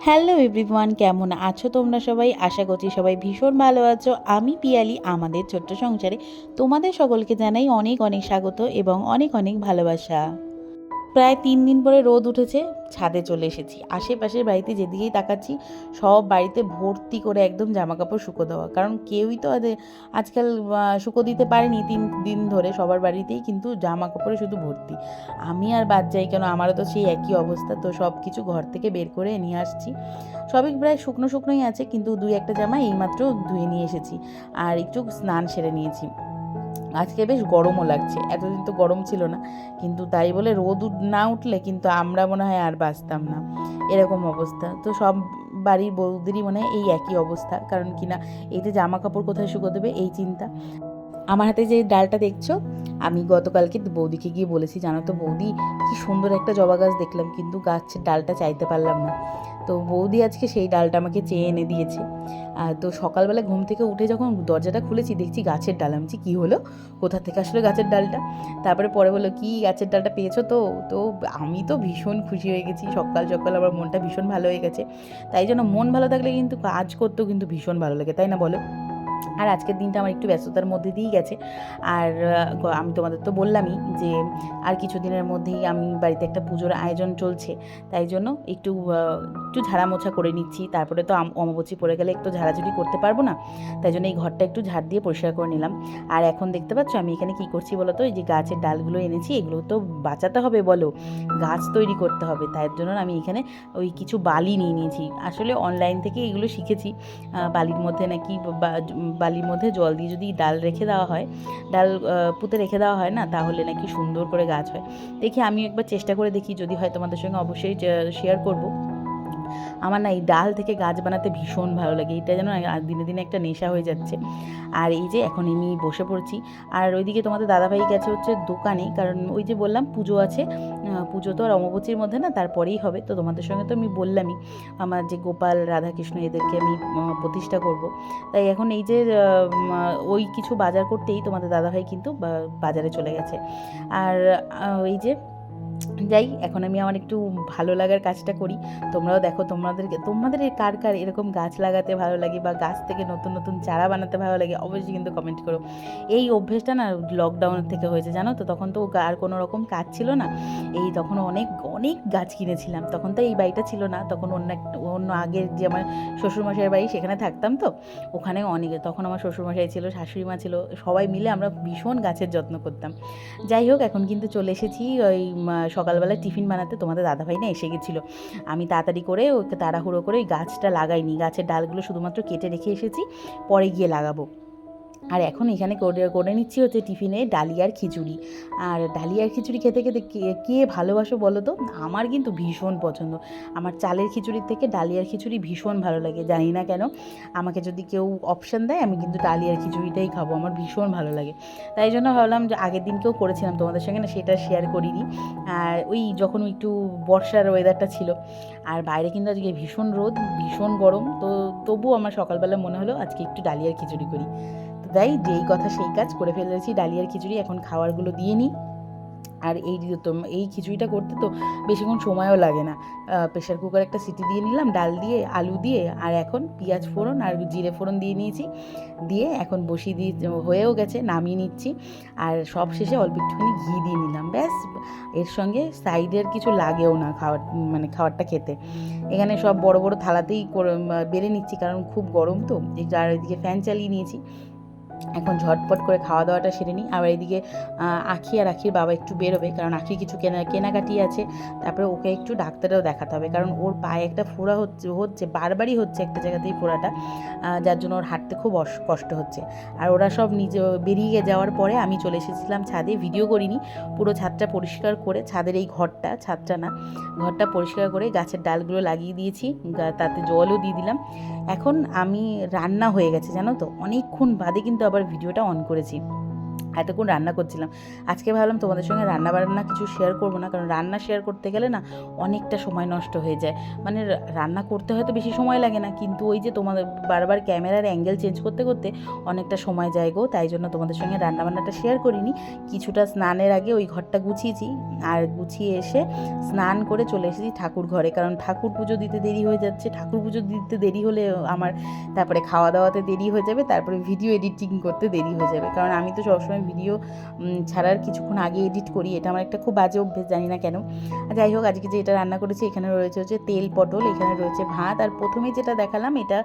Hello everyone, কেমন আছো তোমরা সবাই? আশা করছি সবাই ভীষণ ভালো আছো। আমি পিয়ালি, আমাদের ছোট্ট সংসারে তোমাদের সকলকে জানাই অনেক অনেক স্বাগত এবং অনেক অনেক ভালোবাসা। প্রায় তিন দিন পরে রোদ উঠেছে, ছাদে চলে এসেছি। আশেপাশের বাড়িতে যেদিকেই তাকাচ্ছি, সব বাড়িতে ভর্তি করে একদম জামা কাপড় শুকো দেওয়া। কারণ কেউই তো আজ- আজকাল শুকো দিতে পারেনি তিন দিন ধরে সবার বাড়িতেই, কিন্তু জামা কাপড়ে শুধু ভর্তি। আমি আর বাদ যাই কেন, আমারও তো সেই একই অবস্থা। তো সব কিছু ঘর থেকে বের করে নিয়ে আসছি। সবই প্রায় শুকনো শুকনোই আছে, কিন্তু দুই একটা জামা এইমাত্র ধুয়ে নিয়ে এসেছি। আর একটু স্নান সেরে নিয়েছি। আজকে বেশ গরমও লাগছে। এতদিন তো গরম ছিল না। কিন্তু তাই বলে রোদ না উঠলে কিন্তু আমরা মনে হয় আর বাঁচতাম না। এরকম অবস্থা। তো সব বাড়ির বৌদিরই মনে হয় এই একই অবস্থা। কারণ কিনা এই যে জামা কাপড় কোথায় শুকো দেবে এই চিন্তা। আমার হাতে যে ডালটা দেখছ, আমি গতকালকে বৌদিকে গিয়ে বলেছি, জানো তো বৌদি, কি সুন্দর একটা জবা গাছ দেখলাম, কিন্তু গাছের ডালটা চাইতে পারলাম না। তো বৌদি আজকে সেই ডালটা আমাকে চেয়ে এনে দিয়েছে। আর তো সকালবেলা ঘুম থেকে উঠে যখন দরজাটা খুলেছি, দেখছি গাছের ডাল। আমি কী হলো? কোথা থেকে আসলে গাছের ডালটা? তারপরে পরে বলল, কি গাছের ডালটা পেয়েছ তো? তো আমি তো ভীষণ খুশি হয়ে গেছি, সকাল সকাল আমার মনটা ভীষণ ভালো হয়ে গেছে। তাই জন্য মন ভালো থাকলে কিন্তু কাজ করতেও কিন্তু ভীষণ ভালো লাগে, তাই না বলো? আর আজকের দিনটা আমার একটু ব্যস্ততার মধ্যে দিয়েই গেছে। আর আমি তোমাদের তো বললামই যে, আর কিছু দিনের মধ্যেই আমি বাড়িতে একটা পুজোর আয়োজন চলছে। তাই জন্য একটু একটু ঝাড়া মোছা করে নিচ্ছি। তারপরে তো অমাবস্যা পড়ে গেলে একটু ঝাড়াঝুড়ি করতে পারব না। তাই জন্য এই ঘরটা একটু ঝাড় দিয়ে পরিষ্কার করে নিলাম। আর এখন দেখতে পাচ্ছ আমি এখানে কি করছি বলো তো? এই যে গাছের ডালগুলো এনেছি, এগুলো তো বাঁচাতে হবে বলো। গাছ তৈরি করতে হবে। তাই জন্য আমি এখানে ওই কিছু বালি নিয়ে নিয়েছি। আসলে অনলাইন থেকে এগুলো শিখেছি। বালির মধ্যে নাকি বালির মধ্যে জল দিয়ে যদি ডাল রেখে দেওয়া হয়, ডাল পুঁতে রেখে দেওয়া হয় না, তাহলে নাকি সুন্দর করে গাছ হয়। দেখি আমি একবার চেষ্টা করে দেখি, যদি হয় তোমাদের সঙ্গে অবশ্যই শেয়ার করব। আমার না এই ডাল থেকে গাছ বানাতে ভীষণ ভালো লাগে। এটা যেন দিনে দিনে একটা নেশা হয়ে যাচ্ছে। আর এই যে এখন আমি বসে পড়ছি। আর ওইদিকে তোমাদের দাদাভাই গেছে হচ্ছে দোকানে। কারণ ওই যে বললাম, পুজো আছে। পুজো তো আর অমাবস্যির মধ্যে না, তারপরেই হবে। তো তোমাদের সঙ্গে তো আমি বললামই, আমার যে গোপাল, রাধাকৃষ্ণ এদেরকে আমি প্রতিষ্ঠা করব। তাই এখন এই যে ওই কিছু বাজার করতেই তোমাদের দাদাভাই কিন্তু বাজারে চলে গেছে। আর এই যে যাই, এখন আমি আমার একটু ভালো লাগার কাজটা করি। তোমরাও দেখো তোমাদেরকে, তোমাদের কার কার এরকম গাছ লাগাতে ভালো লাগে বা গাছ থেকে নতুন নতুন চারা বানাতে ভালো লাগে, অবশ্যই কিন্তু কমেন্ট করো। এই অভ্যেসটা না লকডাউনের থেকে হয়েছে, জানো তো? তখন তো আর কোনো রকম কাজ ছিল না। এই তখন অনেক অনেক গাছ কিনেছিলাম। তখন তো এই বাড়িটা ছিল না। তখন অন্য অন্য আগের যে আমার শ্বশুরমশাইয়ের বাড়ি, সেখানে থাকতাম তো। ওখানে অনেক, তখন আমার শ্বশুরমশাই ছিল, শাশুড়ি মা ছিল, সবাই মিলে আমরা ভীষণ গাছের যত্ন করতাম। যাই হোক, এখন কিন্তু চলে এসেছি ওই সকালবেলা টিফিন বানাতে তোমাদের দাদাভাই না এসে গেছিল। আমি তাড়াতাড়ি করে ওকে তাড়াহুড়ো করে ওই গাছটা লাগাইনি। গাছের ডালগুলো শুধুমাত্র কেটে রেখে এসেছি, পরে গিয়ে লাগাবো। আর এখন এখানে করে করে নিচ্ছি হচ্ছে টিফিনে ডালিয়ার খিচুড়ি। আর ডালিয়ার খিচুড়ি খেতে খেতে কে কে ভালোবাসো বলো তো? আমার কিন্তু ভীষণ পছন্দ। আমার চালের খিচুড়ির থেকে ডালিয়ার খিচুড়ি ভীষণ ভালো লাগে, জানি না কেন। আমাকে যদি কেউ অপশান দেয়, আমি কিন্তু ডালিয়ার খিচুড়িটাই খাব, আমার ভীষণ ভালো লাগে। তাই জন্য ভাবলাম যে আগের দিনকেও করেছিলাম, তোমাদের সঙ্গে না সেটা শেয়ার করিনি। আর ওই যখন একটু বর্ষার ওয়েদারটা ছিল, আর বাইরে কিন্তু আজকে ভীষণ রোদ, ভীষণ গরম, তো তবুও আমার সকালবেলা মনে হলো আজকে একটু ডালিয়ার খিচুড়ি করি। তাই যেই কথা সেই কাজ করে ফেলেছি ডালিয়ার খিচুড়ি, এখন খাবারগুলো দিয়ে নিই। আর এই এই খিচুড়িটা করতে তো বেশিক্ষণ সময়ও লাগে না। প্রেশার কুকার একটা সিটি দিয়ে নিলাম, ডাল দিয়ে, আলু দিয়ে, আর এখন পেঁয়াজ ফোড়ন আর জিরে ফোড়ন দিয়ে নিয়েছি। দিয়ে এখন বসিয়ে দিয়ে হয়েও গেছে, নামিয়ে নিচ্ছি। আর সব শেষে অল্প একটুখানি ঘি দিয়ে নিলাম। ব্যাস, এর সঙ্গে সাইডের কিছু লাগেও না খাওয়ার মানে খাবারটা খেতে। এখানে সব বড় বড় থালাতেই বেড়ে নিচ্ছি, কারণ খুব গরম তো। এই যে আর এদিকে ফ্যান চালিয়ে নিয়েছি। এখন ঝটপট করে খাওয়া দাওয়াটা সেরে নিই। আবার এদিকে আখি আর আখির বাবা একটু বেরোবে, কারণ আখির কিছু কেনা, কেনাকাটি আছে। তারপরে ওকে একটু ডাক্তারেও দেখাতে হবে, কারণ ওর পায়ে একটা ফোড়া হচ্ছে হচ্ছে, বারবারই হচ্ছে একটা জায়গাতেই ফোড়াটা যার জন্য ওর হাঁটতে খুব কষ্ট হচ্ছে। আর ওরা সব নিজে, বেরিয়ে যাওয়ার পরে আমি চলে এসেছিলাম ছাদে, ভিডিও করিনি, পুরো ছাদটা পরিষ্কার করে, ছাদের এই ঘরটা, ছাদটা না, ঘরটা পরিষ্কার করে গাছের ডালগুলো লাগিয়ে দিয়েছি তাতে জলও দিয়ে দিলাম। এখন আমি, রান্না হয়ে গেছে, জানো তো? অনেকক্ষণ বাদে কিন্তু আবার ভিডিওটা অন করেছি। এতক্ষণ রান্না করছিলাম। আজকে ভাবলাম তোমাদের সঙ্গে রান্না বান্না কিছু শেয়ার করব না, কারণ রান্না শেয়ার করতে গেলে না অনেকটা সময় নষ্ট হয়ে যায়। মানে রান্না করতে হয়তো বেশি সময় লাগে না, কিন্তু ওই যে তোমাদের বারবার ক্যামেরার অ্যাঙ্গেল চেঞ্জ করতে করতে অনেকটা সময় যায় গো, তাই জন্য তোমাদের সঙ্গে রান্না বান্নাটা শেয়ার করিনি। কিছুটা স্নানের আগে ওই ঘরটা গুছিয়েছি, আর গুছিয়ে এসে স্নান করে চলে এসেছি ঠাকুর ঘরে, কারণ ঠাকুর পুজো দিতে দেরি হয়ে যাচ্ছে। ঠাকুর পুজো দিতে দেরি হলে আমার, তারপরে খাওয়া দাওয়াতে দেরি হয়ে যাবে, তারপরে ভিডিও এডিটিং করতে দেরি হয়ে যাবে, কারণ আমি তো সবসময় ভিডিও ছাড়ার কিছুক্ষণ আগে এডিট করি। এটা আমার একটা খুব বাজে অভ্যেস, জানি না কেন। যাই হোক, আজকে যে এটা রান্না করেছি, এখানে রয়েছে হচ্ছে তেল পটল, এখানে রয়েছে ভাত। আর প্রথমে যেটা দেখালাম, এটা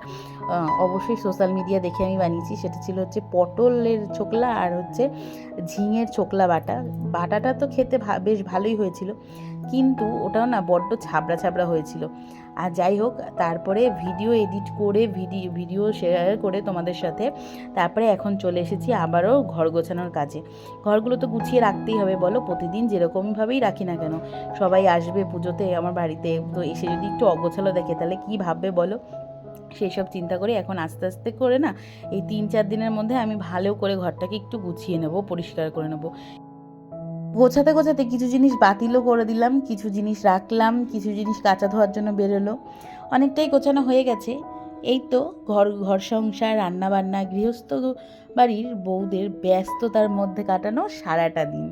অবশ্যই সোশ্যাল মিডিয়া দেখে আমি বানিয়েছি। সেটা ছিল হচ্ছে পটলের ছোকলা আর হচ্ছে ঝিঙের ছোকলা বাটা। বাটাটা তো খেতে বেশ ভালোই হয়েছিল। কিন্তু ওটাও না বড্ড ছাবড়া ছাবড়া হয়েছিল। আর যাই হোক, তারপরে ভিডিও এডিট করে ভিডিও ভিডিও শেয়ার করে তোমাদের সাথে, তারপরে এখন চলে এসেছি আবারও ঘর গোছানোর কাজে। ঘরগুলো তো গুছিয়ে রাখতেই হবে, বলো প্রতিদিন যেরকমভাবেই রাখি না কেন। সবাই আসবে পুজোতে, আমার বাড়িতে, তো এসে যদি একটু অগোছালো দেখে, তাহলে কী ভাববে বলো? সেই সব চিন্তা করে এখন আস্তে আস্তে করে না, এই তিন চার দিনের মধ্যে আমি ভালো করে ঘরটাকে একটু গুছিয়ে নেব, পরিষ্কার করে নেব। গোছাতে গোছাতে কিছু জিনিস বাতিলও করে দিলাম, কিছু জিনিস রাখলাম, কিছু জিনিস কাঁচা ধোয়ার জন্য বেরোলো অনেকটাই গোছানো হয়ে গেছে। এই তো ঘর ঘর সংসার, রান্নাবান্না, গৃহস্থ বাড়ির বউদের ব্যস্ততার মধ্যে কাটানো সারাটা দিন।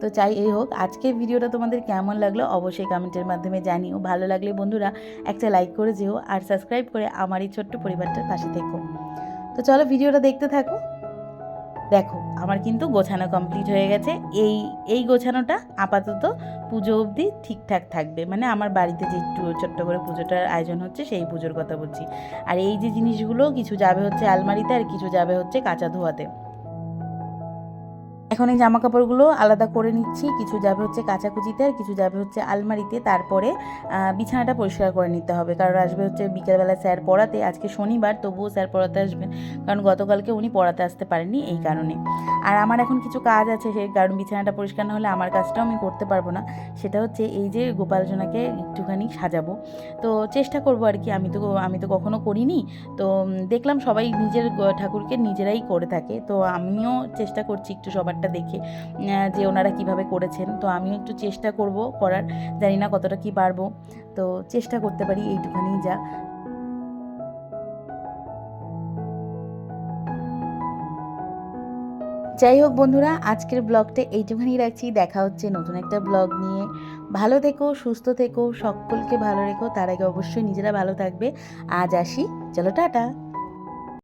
তো চাই এই হোক, আজকের ভিডিওটা তোমাদের কেমন লাগল অবশ্যই কমেন্টের মাধ্যমে জানিও। ভালো লাগলে বন্ধুরা একটা লাইক করে যেও আর সাবস্ক্রাইব করে আমার এই ছোট্ট পরিবারটার পাশে থেকো। তো চলো ভিডিওটা দেখতে থাকো। দেখো, আমার কিন্তু গোছানো কমপ্লিট হয়ে গেছে। এই এই গোছানোটা আপাতত পুজো অবধি ঠিকঠাক থাকবে। মানে আমার বাড়িতে যে একটু ছোট্ট করে পুজোটার আয়োজন হচ্ছে, সেই পুজোর কথা বলছি। আর এই যে জিনিসগুলো, কিছু যাবে হচ্ছে আলমারিতে আর কিছু যাবে হচ্ছে কাঁচা ধোয়াতে। এখন এই জামা কাপড়গুলো আলাদা করে নিচ্ছি। কিছু যাবে হচ্ছে কাচাকুচিতে আর কিছু যাবে হচ্ছে আলমারিতে। তারপরে বিছানাটা পরিষ্কার করে নিতে হবে। কারণ আসবে হচ্ছে বিকেলবেলা স্যার পড়াতে। আজকে শনিবার, তবুও স্যার পড়াতে আসবেন কারণ গতকালকে উনি পড়াতে আসতে পারেননি এই কারণে। আর আমার এখন কিছু কাজ আছে সেই কারণ বিছানাটা পরিষ্কার না হলে আমার কাজটাও আমি করতে পারব না। সেটা হচ্ছে এই যে গোপালজনাকে একটুখানি সাজাবো। তো চেষ্টা করব আর কি। আমি তো আমি তো কখনো করিনি। তো দেখলাম সবাই নিজের ঠাকুরকে নিজেরাই করে থাকে। তো আমিও চেষ্টা করছি একটু সবারটা দেখে যে ওনারা কীভাবে করেছেন। তো আমিও একটু চেষ্টা করব করার। জানি না কতটা কি পারব। তো চেষ্টা করতে পারি, এইটুখানি যা। যাই হোক বন্ধুরা, আজকের ব্লগটা এইটুখানি রাখছি। দেখা হচ্ছে নতুন একটা ব্লগ নিয়ে। ভালো থেকো, সুস্থ থেকো, সকলকে ভালো রেখো। তার আগে অবশ্যই নিজেরা ভালো থাকবে। আজ আসি। চলো, টাটা।